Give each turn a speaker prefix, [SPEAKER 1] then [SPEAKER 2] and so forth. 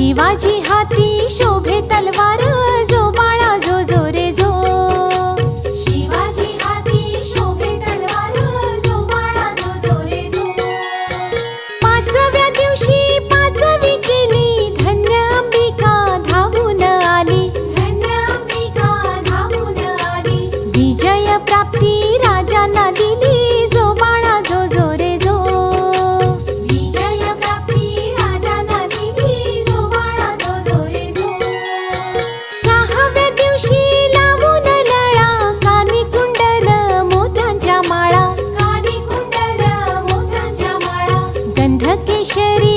[SPEAKER 1] शिवाजी हाती शो ईश्वरी